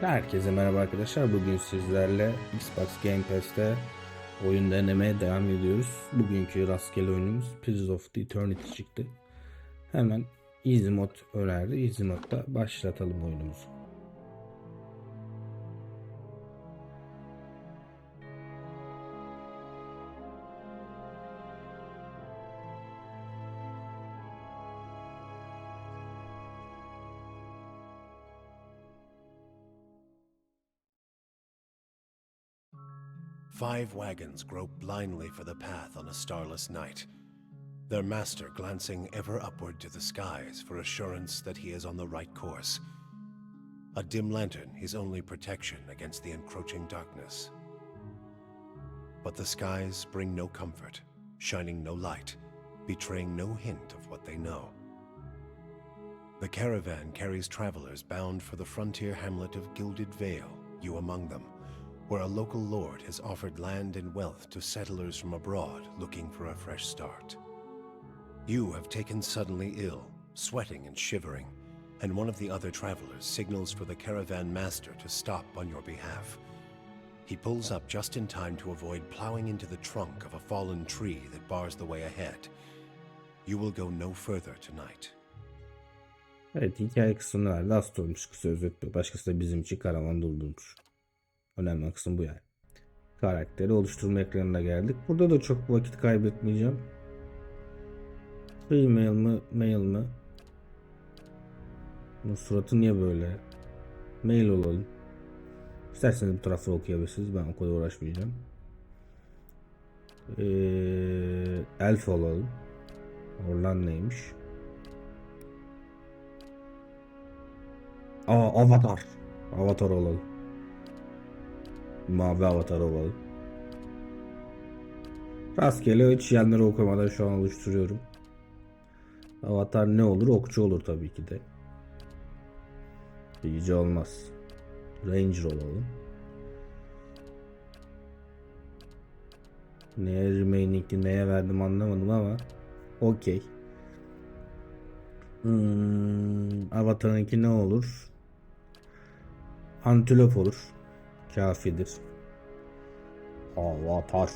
Herkese merhaba arkadaşlar. Bugün sizlerle Xbox Game Pass'te oyun denemeye devam ediyoruz. Bugünkü rastgele oyunumuz Pillars of the Eternity çıktı. Hemen Easy Mod önerdi. Easy Mod'da başlatalım oyunumuzu. Five wagons grope blindly for the path on a starless night, their master glancing ever upward to the skies for assurance that he is on the right course. A dim lantern his only protection against the encroaching darkness. But the skies bring no comfort, shining no light, betraying no hint of what they know. The caravan carries travelers bound for the frontier hamlet of Gilded Vale, you among them, where a local lord has offered land and wealth to settlers from abroad looking for a fresh start. You have taken suddenly ill, sweating and shivering, and one of the other travelers signals for the caravan master to stop on your behalf. He pulls up just in time to avoid plowing into the trunk of a fallen tree that bars the way ahead. You will go no further tonight. Evet hikaye kısmını verdi. Hasta olmuş kısa özet. Başkası da bizim için karavan. Önemli kısım bu yani. Karakteri oluşturma ekranına geldik. Burada da çok vakit kaybetmeyeceğim. Female mı, male mı? Bunun suratı niye böyle? Male olalım. İsterseniz bu tarafı okuyabilirsiniz. Ben o kadar uğraşmayacağım. Ee, elf olalım. Orlan neymiş? Aa avatar. Avatar olalım. Mavi avatar olalım. Rastgele hiç yanları okumadan şu an oluşturuyorum. Avatar ne olur? Okçu olur tabii ki de. Bilgici olmaz. Ranger olalım. Neye remaining'i neye verdim anlamadım ama okey. Hmm, Avatar'ınki ne olur? Antilop olur. Kafidir. Avatar.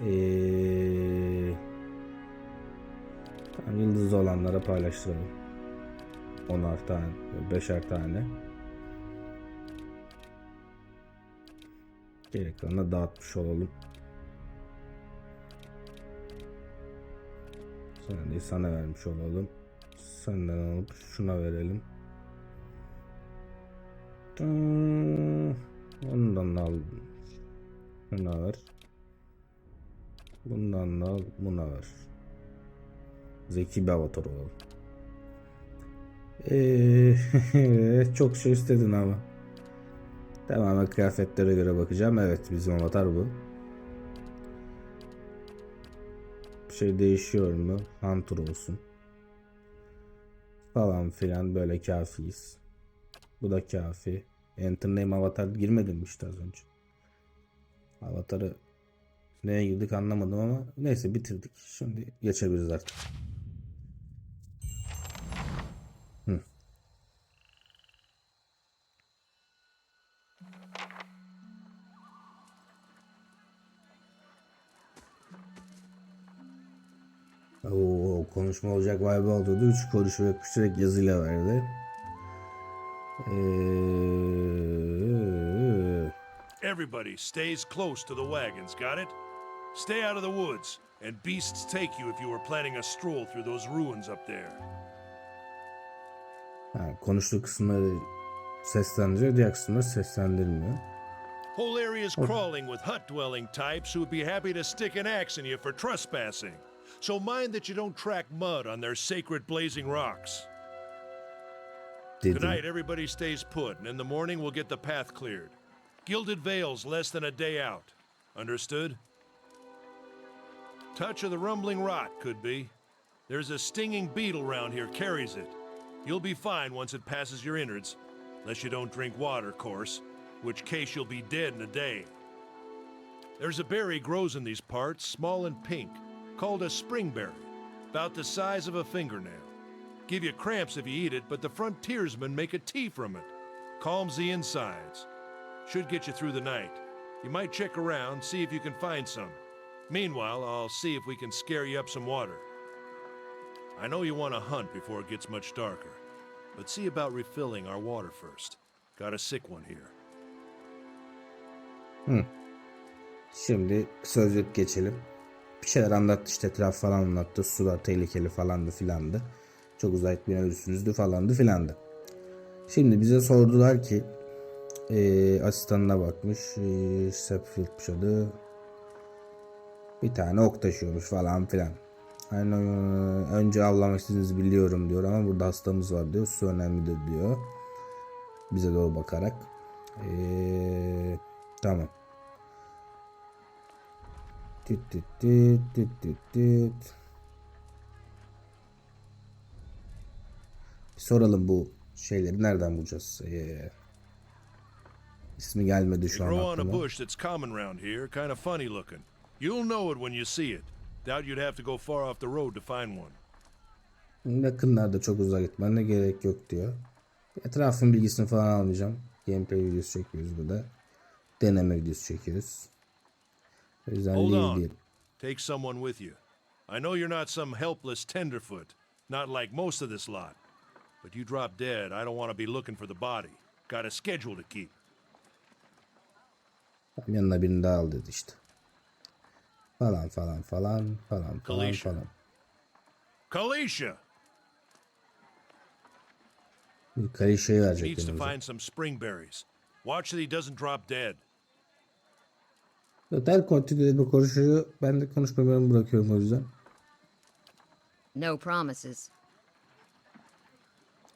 Ee, tamam, yıldızlı olanlara paylaştıralım. Onar tane, beşer tane. Geri kalanına dağıtmış olalım. Sana değil sana vermiş olalım. Senden alıp şuna verelim. Ondan da al. Şuna ver. Bundan da al. Buna ver. Zeki bir avatar olalım. Ee, çok şey istedin ama. Tamamen kıyafetlere göre bakacağım. Evet bizim avatar bu. Bir şey değişiyor mu? Hunter olsun. Falan filan böyle kafiyiz. Bu da kafi. Enter name avatar girmedim işte az önce. Avatarı neye girdik anlamadım ama neyse bitirdik. Şimdi geçebiliriz artık. Oo, konuşma olacak vibe oldu. Üç konuşma yapıştırarak yazıyla verdi. Ee, Everybody stays close to the wagons, got it? Stay out of the woods, and beasts take you if you were planning a stroll through those ruins up there. ha, konuştuğu kısımları seslendiriyor, diğer kısımları seslendirmiyor. Whole area's crawling with hut dwelling types who would be happy to stick an axe in you for trespassing. So mind that you don't track mud on their sacred blazing rocks. Dedim. Tonight, everybody stays put, and in the morning, we'll get the path cleared. Gilded Veil's less than a day out. Understood? Touch of the rumbling rot, could be. There's a stinging beetle round here, carries it. You'll be fine once it passes your innards, unless you don't drink water, of course, which case you'll be dead in a day. There's a berry grows in these parts, small and pink, called a springberry, about the size of a fingernail. Give you cramps if you eat it, but the frontiersmen make a tea from it. Calms the insides. Should get you through the night. You might check around, see if you can find some. Meanwhile, I'll see if we can scare you up some water. I know you want to hunt before it gets much darker, but see about refilling our water first. Got a sick one here. Hmm. Şimdi kısa özet geçelim. Bir şeyler anlattı işte etraf falan anlattı. Sular tehlikeli falandı filandı. Çok uzak bir ölüsünüzdü falandı filandı. Şimdi bize sordular ki eee asistanına bakmış. Eee Sapfield'miş adı. Bir tane ok taşıyormuş falan filan. Hani eee, önce avlamak istediğinizi biliyorum diyor ama burada hastamız var diyor. Su önemlidir diyor. Bize doğru bakarak. Eee, tamam. Tüt tüt tüt tüt tüt tüt. Bir soralım bu şeyleri nereden bulacağız? Ee, ismi gelmedi şu an aklıma. bush that's common around here, kind of funny looking. You'll know it when you see it. Doubt you'd have to go far off the road to find one. Yakınlarda çok uzağa gitmene gerek yok diyor. Etrafın bilgisini falan almayacağım. Gameplay videosu çekiyoruz burada. Deneme videosu çekiyoruz. O yüzden Hold diyelim. Take someone with you. I know you're not some helpless tenderfoot, not like most of this lot. But you drop dead, I don't want to be looking for the body. Got a schedule to keep. Yanına birini daha al dedi işte. Falan falan falan falan falan Kalisha. falan. Kalisha Bir kalişeyi verecek needs to yanımıza. find some spring berries. Watch that he doesn't drop dead. Her kontinüde konuşuyor. Ben de konuşmalarımı bırakıyorum o yüzden. No promises.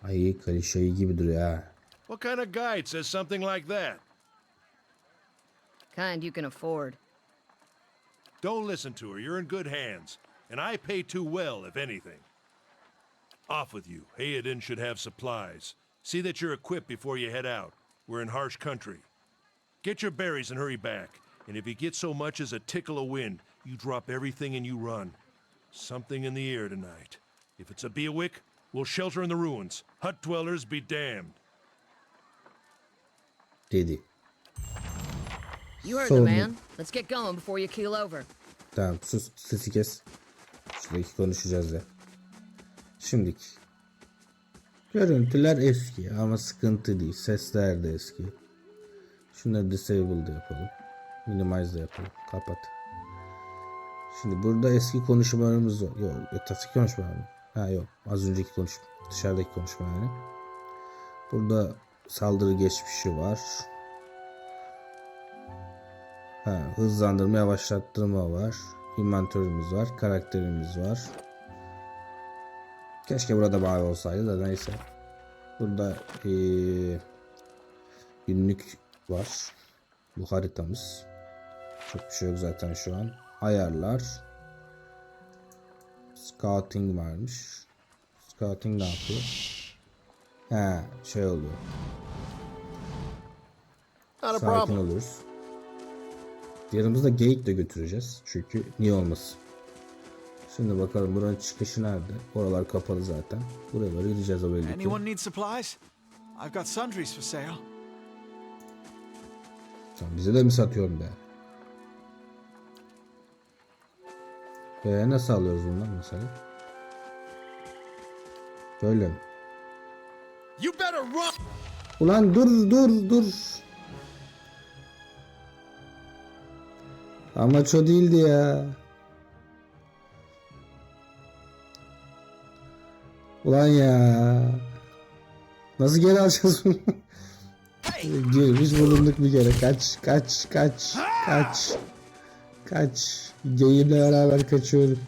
Ay kalişeyi gibi duruyor ha. What kind of guide says something like that? Kind you can afford. Don't listen to her. You're in good hands. And I pay too well, if anything. Off with you. Hayden should have supplies. See that you're equipped before you head out. We're in harsh country. Get your berries and hurry back. And if you get so much as a tickle of wind, you drop everything and you run. Something in the air tonight. If it's a Beawick, we'll shelter in the ruins. Hut dwellers be damned. Dedi. You heard the man. Let's get going before you keel over. Tamam sus sesi kes. Şuradaki konuşacağız ya. Şimdiki. Görüntüler eski ama sıkıntı değil. Sesler de eski. Şunları disable de yapalım. Minimize de yapalım. Kapat. Şimdi burada eski konuşmalarımız var. Yok etraftaki konuşma mı? Ha yok. Az önceki konuşma. Dışarıdaki konuşma yani. Burada saldırı geçmişi var. Ha, hızlandırma, yavaşlattırma var. Inventörümüz var. Karakterimiz var. Keşke burada mavi olsaydı da neyse. Burada eee, günlük var. Bu haritamız. Çok bir şey yok zaten şu an. Ayarlar. Scouting varmış. Scouting ne yapıyor? He şey oluyor. Sakin oluruz. Yanımızda geyik de götüreceğiz. Çünkü niye olmasın. Şimdi bakalım buranın çıkışı nerede? Oralar kapalı zaten. Buraya doğru gideceğiz o belli ki. Sen bize de mi satıyorsun be? Ee, nasıl alıyoruz bundan mesela? Böyle mi? Ulan dur dur dur. Amaç o değildi ya. Ulan ya. Nasıl geri alacağız bunu? Girmiş bulunduk bir kere. Kaç kaç kaç kaç. Kaç. Geyimle beraber kaçıyorum.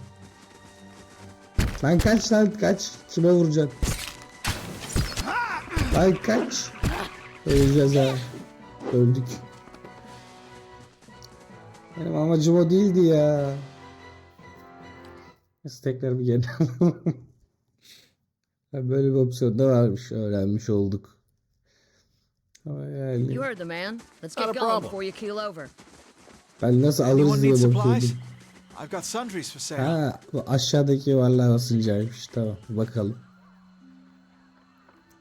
Lan kaç lan kaç. Kime vuracaksın? Lan kaç. Öleceğiz ha. Öldük. Benim amacım o değildi ya. Neyse tekrar bir geri Ha, Böyle bir opsiyon da varmış. Öğrenmiş olduk. Ama yani You heard the man. Let's get going before you keel over. Ben nasıl alırız diye bakıyordum. I've got sundries for sale. Ha bu aşağıdaki varlığa basıncaymış. Tamam bakalım.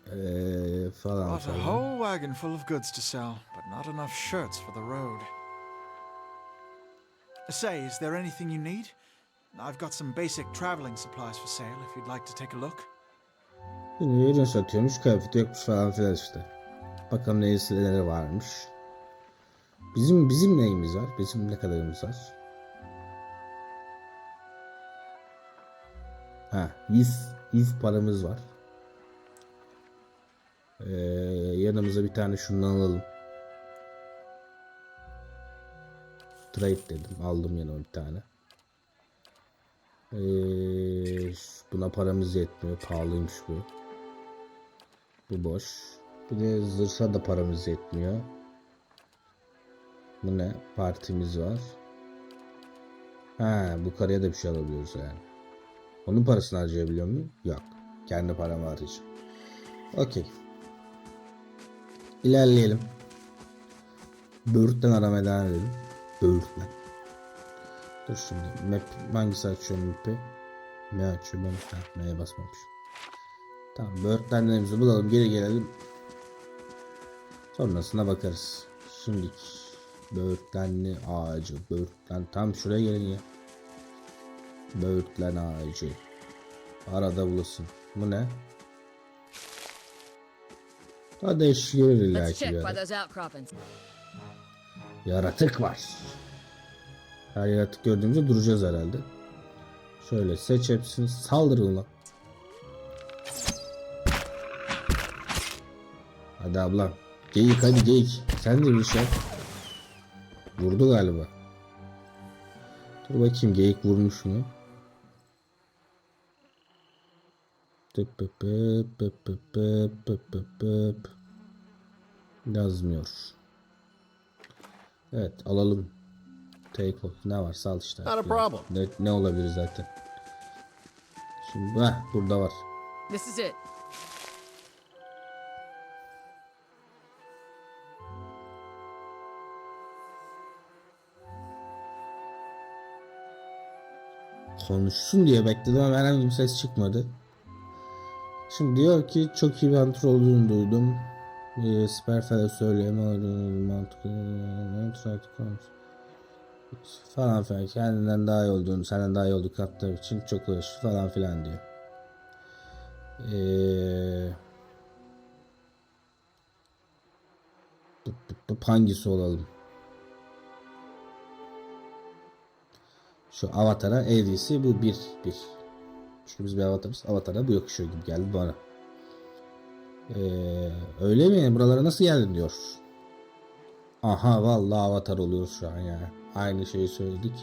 Ee, falan Got a falan. whole wagon full of goods to sell, but not enough shirts for the road. Say, is there anything you need? I've got some basic traveling supplies for sale if you'd like to take a look. Ürün satıyormuş, kıyafet yokmuş falan filan işte. Bakalım neyisileri varmış. Bizim bizim neyimiz var? Bizim ne kadarımız var? Ha, 100 100 paramız var. Ee, yanımıza bir tane şundan alalım. Trade dedim. Aldım yanıma bir tane. Ee, buna paramız yetmiyor. Pahalıymış bu. Bu boş. Bir de zırha da paramız yetmiyor. Bu ne? Partimiz var. Ha, bu karıya da bir şey alabiliyoruz yani. Onun parasını harcayabiliyor muyum? Yok. Kendi paramı harcayacağım. Okey. İlerleyelim. Böğürtlen aramaya devam edelim. Böğürtlen. Dur şimdi. Map hangisi açıyor map'i? Ne açıyor ben? Ha, M'ye basmamışım. Tamam böğürtlenlerimizi bulalım geri gelelim. Sonrasına bakarız. Şimdi böğürtlenli ağacı. Böğürtlen tam şuraya gelin ya. Böğürtlen ağacı. Arada bulasın. Bu ne? Hadi eş gelir illa ki. Yaratık var. Her yaratık gördüğümüzde duracağız herhalde. Şöyle seç hepsini saldırın lan. Hadi ablam. Geyik hadi geyik. Sen de bir şey. yap. Vurdu galiba. Dur bakayım geyik vurmuş mu? Yazmıyor. Evet alalım. Take off. Ne varsa al işte. Not a problem. Ne, ne olabilir zaten. Şimdi ha, burada var. This is it. Konuşsun diye bekledim ama herhangi bir ses çıkmadı. Şimdi diyor ki çok iyi bir hunter olduğunu duydum. E, Sperfel'e söyleyeme mantıklı falan filan kendinden daha iyi olduğunu senden daha iyi olduğunu kattığı için çok uğraşır falan filan diyor. Bu hangisi olalım? Şu avatara eğrisi bu 1 1. Çünkü biz bir avatarız. Avatara bu yakışıyor gibi geldi bana. Ee, öyle mi? Buralara nasıl geldin diyor. Aha vallahi avatar oluyoruz şu an ya. Aynı şeyi söyledik.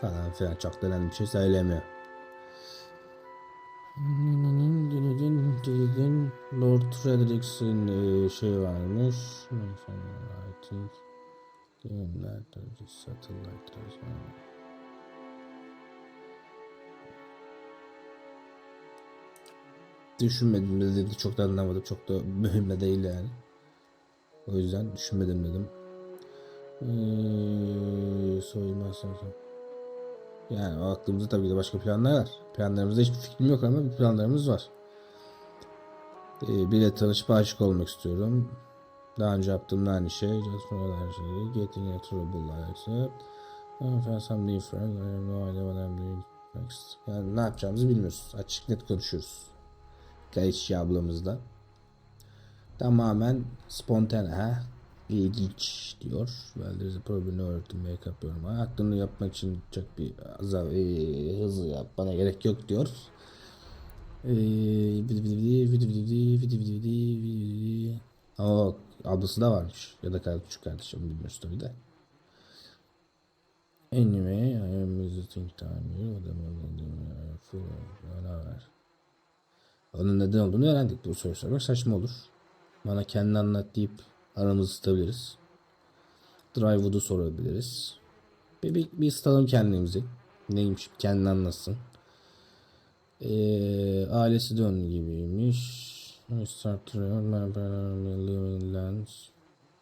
Falan filan çok denen bir şey söylemiyor. Lord Frederick's'in e, şey varmış. Düşünmedim de dedi çok da anlamadım çok da mühim de değil yani. O yüzden düşünmedim dedim. Ee, soyulmaz yani aklımızda tabii ki de başka planlar var. Planlarımızda hiçbir fikrim yok ama bir planlarımız var. Ee, biriyle tanışıp aşık olmak istiyorum. Daha önce yaptığım aynı şey. Just for other şey. Getting a trouble like that. Find some friends. I have no idea what I'm doing next. Yani ne yapacağımızı bilmiyoruz. Açık net konuşuyoruz. Gayet ablamızla. Tamamen spontane ha ilginç diyor. Well there is a problem öğretim make up yoruma. Aklını yapmak için çok bir azal, e, hızlı yapmana gerek yok diyor. Ama ablası da varmış. Ya da kardeş, küçük kardeşim bilmiyoruz tabi de. Anyway, I am visiting time here. Adamı ver. Onun neden olduğunu öğrendik. Bu soru sormak saçma olur. Bana kendini anlat deyip aramızı ısıtabiliriz. Drywood'u sorabiliriz. Bir, bir, bir ısıtalım kendimizi. Neymiş kendini anlatsın. Ee, ailesi onun gibiymiş. Start Living Land.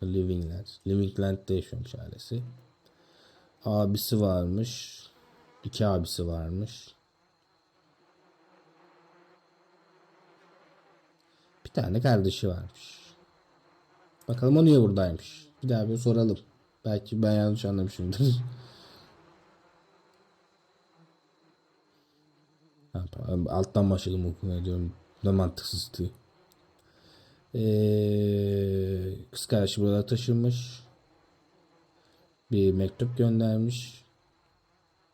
Living Land. Living Land'de yaşıyormuş ailesi. abisi varmış. İki abisi varmış. Bir tane kardeşi varmış. Bakalım o niye buradaymış. Bir daha bir soralım. Belki ben yanlış anlamışımdır. Alttan başladım okumaya diyorum. Ne mantıksızdı. Ee, kız kardeşi burada taşınmış. Bir mektup göndermiş.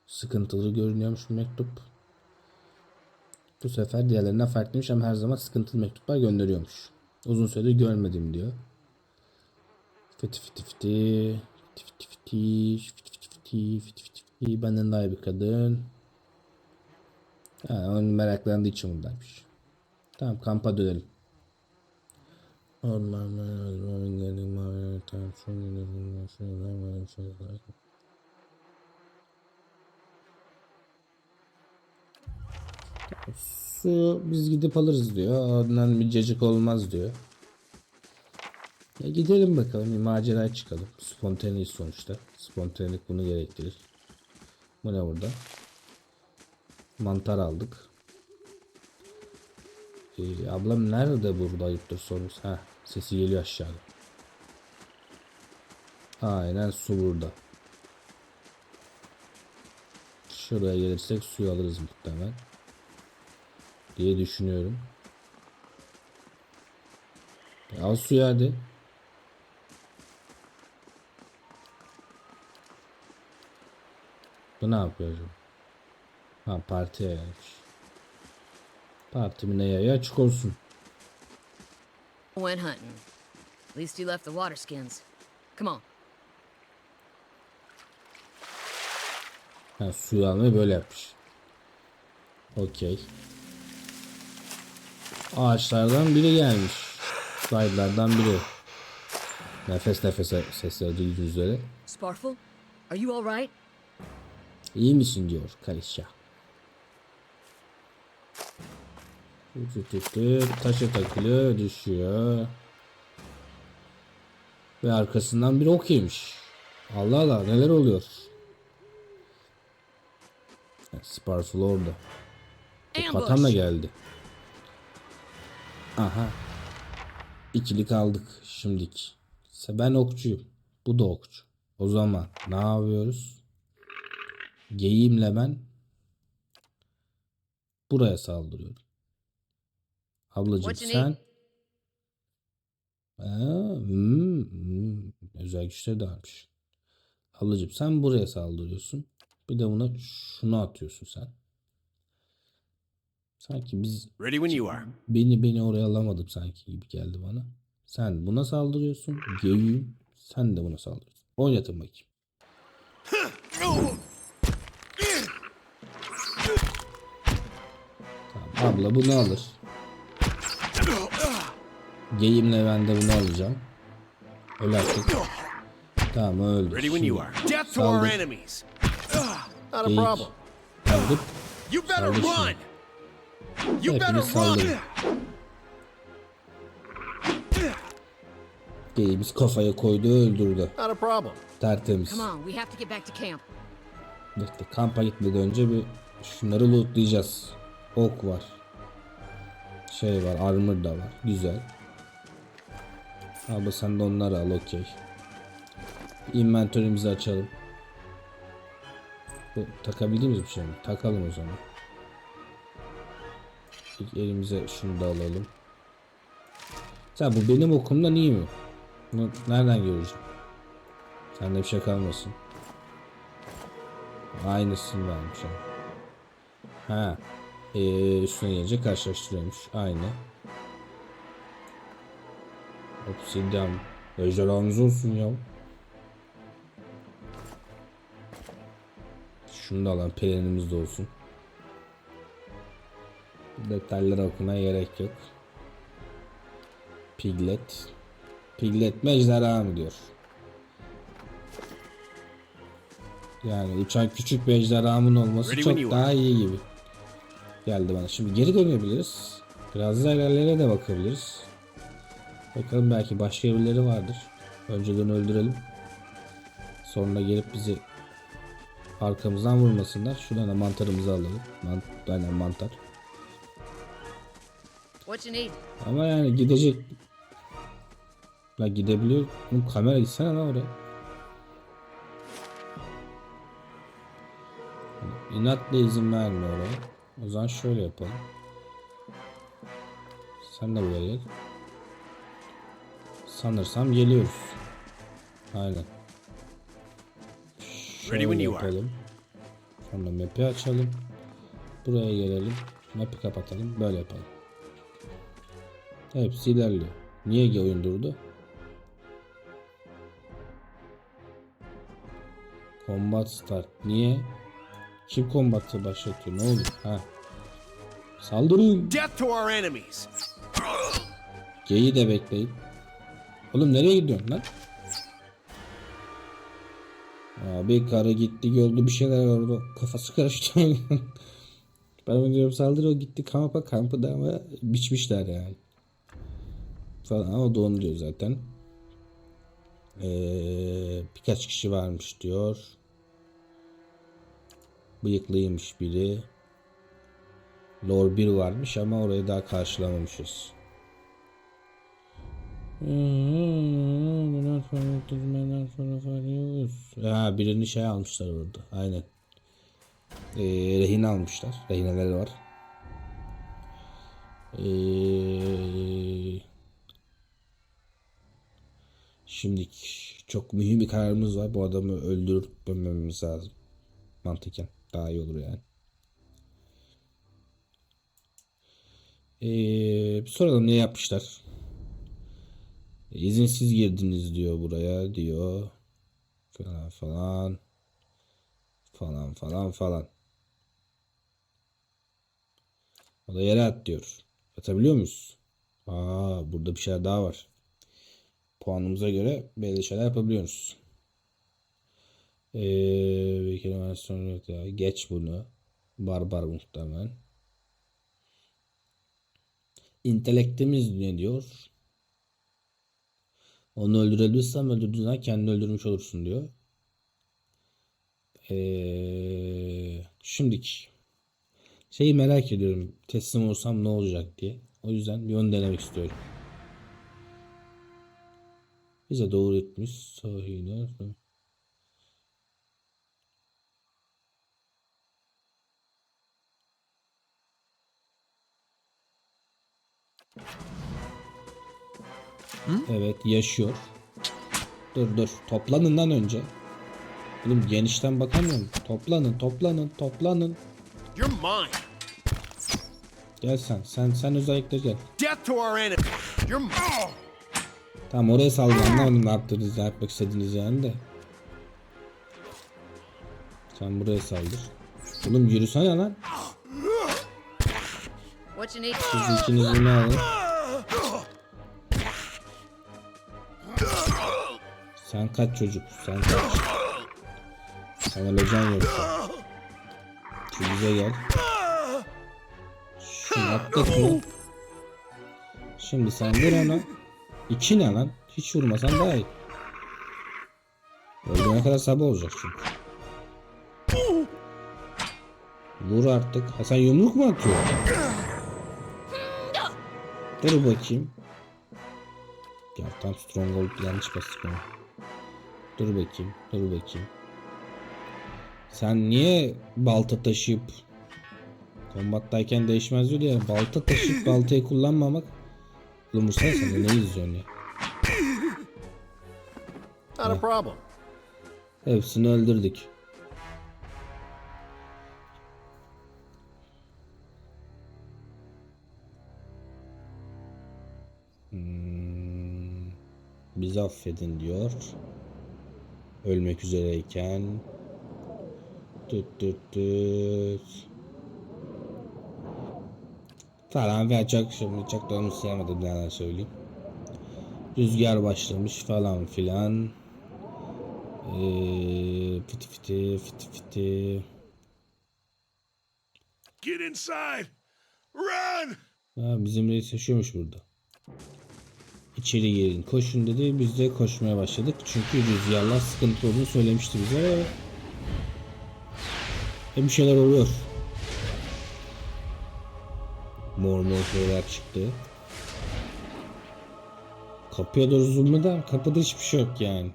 Sıkıntılı görünüyormuş bu mektup. Bu sefer diğerlerinden farklıymış ama her zaman sıkıntılı mektuplar gönderiyormuş. Uzun süredir görmedim diyor. Fiti fiti fiti. Fiti fiti fiti. Fiti fiti fiti. Fiti fiti. Benden daha iyi bir kadın. Ha, onun meraklandığı için buradaymış. Tamam kampa dönelim. Su biz gidip alırız diyor. Ondan bir cacık olmaz diyor. Ya gidelim bakalım bir maceraya çıkalım. Spontaneyiz sonuçta. Spontanelik bunu gerektirir. Bu ne burada? Mantar aldık. Ee, ablam nerede burada ayıptır sormuş. Ha sesi geliyor aşağıda. Aynen su burada. Şuraya gelirsek suyu alırız muhtemelen. Diye düşünüyorum. Al suyu hadi. Bu ne yapıyor acaba? Ha partiye gelmiş. Partimine yayı açık olsun. Went hunting. At least you left the water skins. Come on. Ha suyu almayı böyle yapmış. Okey. Ağaçlardan biri gelmiş. Slide'lardan biri. Nefes nefese sesleri duyduğunuz üzere. Sparful, are you all right? İyi misin diyor tüt. Taşa takılıyor düşüyor. Ve arkasından bir ok yemiş. Allah Allah neler oluyor. Sparful orada. Katan da Ambush! geldi. Aha. İkili kaldık şimdik. İşte Ben okçuyum. Bu da okçu. O zaman ne yapıyoruz? Geyiğimle ben buraya saldırıyorum. Ablacığım sen? Aa, hmm, hmm. özel güçleri de varmış. Ablacığım sen buraya saldırıyorsun. Bir de buna şunu atıyorsun sen. Sanki biz Ready when you are. Beni beni oraya alamadım sanki gibi geldi bana. Sen buna saldırıyorsun. Geyiğim. Sen de buna saldırıyorsun. Oynatın bakayım. Abla bunu alır. Geyiğimle ben de bunu alacağım. Öl artık. Tamam öldü. Şimdi a Geyik. problem. Saldır. You better Saldır run. şimdi. You better Hepiniz saldırın. run. Geyiğimiz kafaya koydu öldürdü. Tertemiz. Bekle kampa gitmeden önce bir şunları lootlayacağız. Ok var. Şey var armor da var. Güzel. Abi sen de onları al okey. Inventörümüzü açalım. Bu takabildiğimiz bir şey mi? Takalım o zaman. İlk elimize şunu da alalım. Sen bu benim okumdan iyi mi? Bunu nereden göreceğim? Sende bir şey kalmasın. Aynısını vermiş ha. Ee, üstüne gelince karşılaştırıyormuş. Aynı. Obsidian. Ejderhamız olsun ya. Şunu da alalım. Pelenimiz de olsun. Detayları okumaya gerek yok. Piglet. Piglet mi ejderha mı diyor. Yani uçan küçük bir ejderhamın olması çok daha iyi gibi. Geldi bana. Şimdi geri dönebiliriz. Biraz da ilerlere de bakabiliriz. Bakalım belki başka birileri vardır. Önceden öldürelim. Sonra gelip bizi Arkamızdan vurmasınlar. Şuradan da mantarımızı alalım. Mant aynen mantar. Ama yani gidecek. La gidebiliyor. Oğlum kamera gitsene lan oraya. İnatla izin verme oraya. O zaman şöyle yapalım. Sen de buraya gel. Sanırsam geliyoruz. Aynen. Ready when you are. yapalım. Sonra map'i açalım. Buraya gelelim. Map'i kapatalım. Böyle yapalım. Hepsi ilerliyor. Niye oyun durdu? Combat start. Niye? Kim kombatı başlatıyor? Ne oldu? Ha. Saldırın. Death to our enemies! G'yi de bekleyin. Oğlum nereye gidiyorsun lan? Abi karı gitti gördü bir şeyler oldu. Kafası karıştı. ben diyorum saldırı o gitti kampa kampı da ama biçmişler yani. Falan da onu diyor zaten. Ee, birkaç kişi varmış diyor. Bıyıklıymış biri. Lore 1 varmış ama orayı daha karşılamamışız. Ha birini şey almışlar orada. Aynen. Ee, rehin almışlar. Rehineleri var. Ee, şimdi çok mühim bir kararımız var. Bu adamı öldürmememiz lazım. Mantıken. Daha iyi olur yani. Ee, soralım ne yapmışlar. İzinsiz girdiniz diyor buraya diyor. Falan falan. Falan falan falan. O da yere at diyor. Atabiliyor muyuz? Aa burada bir şeyler daha var. Puanımıza göre belli şeyler yapabiliyoruz. Ee, bir kelime sonra. Geç bunu. Barbar muhtemelen. İntelektimiz ne diyor? Onu öldürebilirsem öldürdüğün zaman kendini öldürmüş olursun diyor. Ee, şimdiki şeyi merak ediyorum. Teslim olsam ne olacak diye. O yüzden bir onu denemek istiyorum. Bize doğru etmiş. Sahine. Evet yaşıyor. Dur dur toplanından önce. Oğlum genişten bakamıyorum. Toplanın toplanın toplanın. You're mine! Gel sen sen sen özellikle gel. Death to our enemies! You're mine! Tamam oraya saldır anlamadım ne yaptınız ne yapmak istediğiniz yani de. Sen buraya saldır. Oğlum yürüsene lan. Siz ikiniz bunu alın. Sen kaç çocuk sen kaç. Sen öleceksin yoksa. Şu bize gel. Şunu attık mı? Şimdi sen vur ona. İki ne lan? Hiç vurmasan daha iyi. Öldüğüne kadar sabah olacak çünkü. Vur artık. Ha sen yumruk mu atıyorsun? Dur bakayım. Ya tam stronghold yanlış bastık onu. Dur bakayım. Dur bakayım. Sen niye balta taşıyıp kombattayken değişmez diyor ya. Balta taşıyıp baltayı kullanmamak. Oğlum sen sen de ne izliyorsun ya? Not a problem. Hepsini öldürdük. Bizi affedin diyor. Ölmek üzereyken. Tüt tüt tüt. Falan ve çok şimdi onu sevmedim neler söyleyeyim. Rüzgar başlamış falan filan. Ee, fıtı fıtı fıtı fıtı. Get inside! Run! Ha, bizim reis yaşıyormuş burada. İçeri girin koşun dedi. Biz de koşmaya başladık. Çünkü rüzgarlar sıkıntı olduğunu söylemişti bize. Ve bir şeyler oluyor. Mor mor şeyler çıktı. Kapıya doğru zoomladım. Kapıda hiçbir şey yok yani.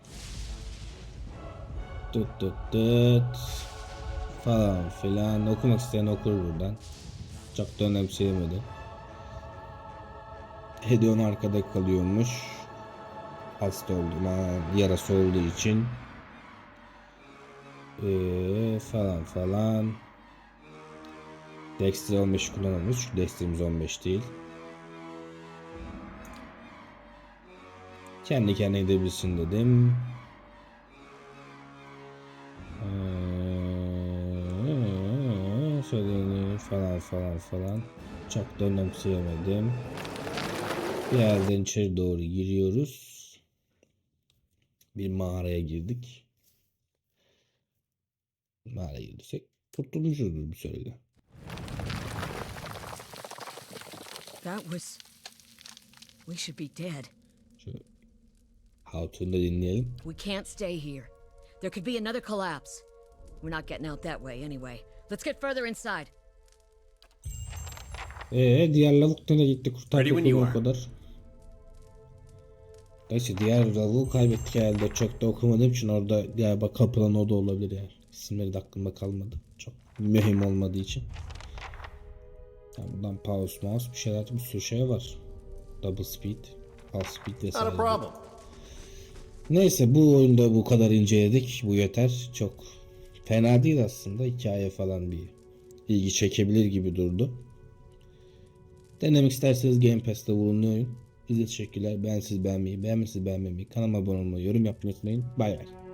Tıt tıt tıt. Falan filan. Okumak isteyen okur buradan. Çok da önemseyemedi. Hedion arkada kalıyormuş. Hasta olduğuna, yarası olduğu için. Ee, falan falan. Dexter 15 kullanılmış. Dexter'imiz 15 değil. Kendi kendine gidebilsin dedim. Ee, falan falan falan. Çok da önemseyemedim. Bir yerden içeri doğru giriyoruz. Bir mağaraya girdik. Mağaraya girdiysek kurtulmuşuzdur bir sürede. That was. We should be dead. Şu Hatun'u da dinleyelim. We can't stay here. There could be another collapse. We're not getting out that way anyway. Let's get further inside. Ee diğer lavuk nereye gitti kurtardık o are. kadar. Neyse diğer lavuğu kaybettik herhalde. Çok da okumadığım için orada galiba kapılan o da olabilir yani. İsimleri de aklımda kalmadı. Çok mühim olmadığı için. Yani buradan pause mouse bir şeyler bir sürü şey var. Double speed, half speed Not vesaire. a problem. Neyse bu oyunda bu kadar inceledik. Bu yeter. Çok fena değil aslında. Hikaye falan bir ilgi çekebilir gibi durdu. Denemek isterseniz Game Pass'te bulunuyor oyun. Bize teşekkürler. Beğensiz beğenmeyi, beğenmesiz beğenmemeyi, kanalıma abone olmayı, yorum yapmayı unutmayın. Bay bay.